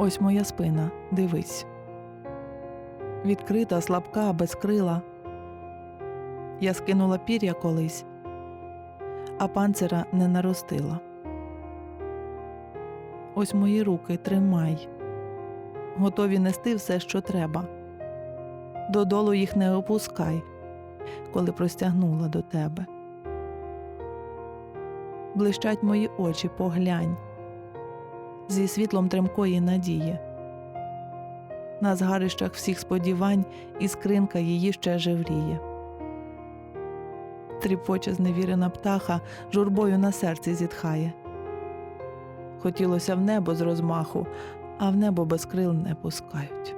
Ось моя спина, дивись. Відкрита, слабка, без крила. Я скинула пір'я колись, а панцира не наростила. Ось мої руки тримай, готові нести все, що треба. Додолу їх не опускай, коли простягнула до тебе. Блищать мої очі, поглянь зі світлом тремкої надії. На згарищах всіх сподівань іскринка її ще жевріє. Тріпоче зневірена птаха журбою на серці зітхає. Хотілося в небо з розмаху, а в небо без крил не пускають.